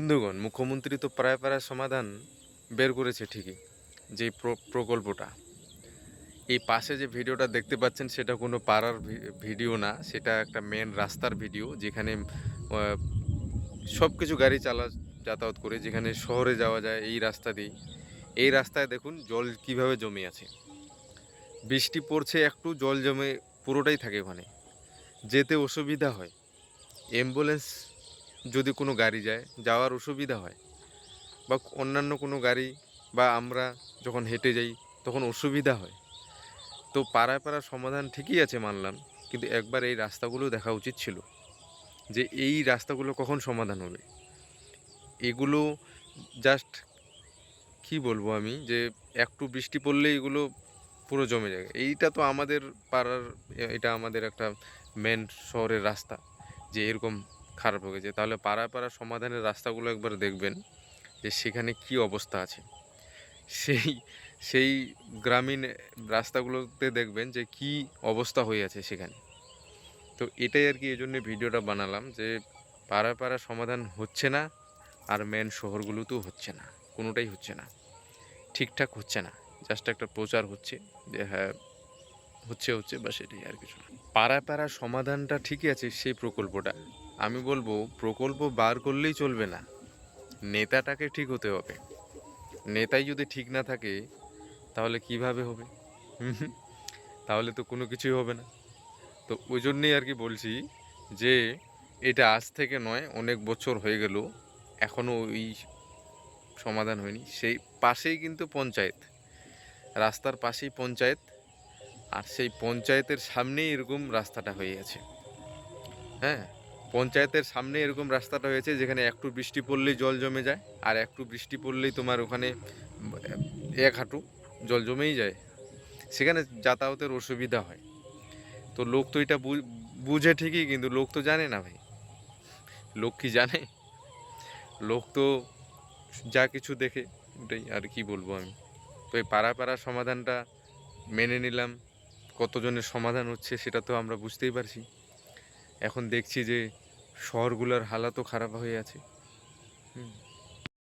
বন্ধুগণ, মুখ্যমন্ত্রী তো প্রায় প্রায় সমাধান বের করেছে ঠিকই, যে প্র- প্রকল্পটা। এই পাশে যে ভিডিওটা দেখতে পাচ্ছেন, সেটা কোনো পাড়ার ভিডিও না, সেটা একটা মেন রাস্তার ভিডিও, যেখানে সব কিছু গাড়ি চালা, যাতায়াত করে, যেখানে শহরে যাওয়া যায়, এই রাস্তা দিয়ে এই রাস্তায় দেখুন, জল কীভাবে জমে আছে। বৃষ্টি পড়ছে, একটু জল জমে, পুরোটাই থাকে ওখানে। যেতে অসুবিধা হয়। অ্যাম্বুলেন্স যদি কোনো গাড়ি যায়, যাওয়ার অসুবিধা হয় বা অন্যান্য কোনো গাড়ি বা আমরা যখন হেঁটে যাই, তখন অসুবিধা হয়। তো পাড়ায় পাড়ার সমাধান ঠিকই আছে মানলাম, কিন্তু একবার এই রাস্তাগুলো দেখা উচিত ছিল যে এই রাস্তাগুলো কখন সমাধান হবে। এগুলো জাস্ট কি বলব আমি যে একটু বৃষ্টি পড়লেই এগুলো পুরো জমে যায়। এইটা তো আমাদের পাড়ার, এটা আমাদের একটা মেন শহরের রাস্তা যে এরকম খারাপ হয়ে গেছে। তাহলে পাড়ায় পাড়ার সমাধানের রাস্তাগুলো একবার দেখবেন যে সেখানে কি অবস্থা আছে। সেই সেই গ্রামীণ রাস্তাগুলোতে দেখবেন যে কি অবস্থা হয়ে আছে সেখানে। তো এটাই আর কি এই জন্য ভিডিওটা বানালাম যে পাড়ায় পাড়ার সমাধান হচ্ছে না আর মেন শহরগুলোতেও হচ্ছে না। কোনোটাই হচ্ছে না। ঠিকঠাক হচ্ছে না। জাস্ট একটা প্রচার হচ্ছে যে হ্যাঁ হচ্ছে হচ্ছে বা সেটাই আর কিছু না। পাড়ায় পাড়ার সমাধানটা ঠিকই আছে সেই প্রকল্পটা। আমি বলব, প্রকল্প বার করলেই চলবে না। নেতাটাকে ঠিক হতে হবে। নেতাই যদি ঠিক না থাকে, তাহলে কীভাবে হবে। তাহলে তো কোনো কিছুই হবে না। তো ওই জন্যেই আর কি বলছি যে, এটা আজ থেকে নয়, অনেক বছর হয়ে গেল, এখনও ওই সমাধান হয়নি। সেই পাশেই কিন্তু পঞ্চায়েত। রাস্তার পাশেই পঞ্চায়েত, আর সেই পঞ্চায়েতের সামনেই এরকম রাস্তাটা হয়ে গেছে। হ্যাঁ? পঞ্চায়েতের সামনে এরকম রাস্তাটা হয়েছে যেখানে একটু বৃষ্টি পড়লেই জল জমে যায়, আর একটু বৃষ্টি পড়লেই তোমার ওখানে এক হাঁটু জল জমেই যায়। সেখানে যাতায়াতের অসুবিধা হয়। তো লোক তো এটা বুঝে ঠিকই, কিন্তু লোক তো জানে না ভাই। লোক কি জানে? লোক তো যা কিছু দেখে, ওটাই আর কি বলব আমি। তো এই পাড়া পাড়ার সমাধানটা মেনে নিলাম। কতজনের সমাধান হচ্ছে সেটা তো আমরা বুঝতেই পারছি। এখন দেখছি যে শহরগুলোর হালাতও খারাপ হয়ে আছে। হুম।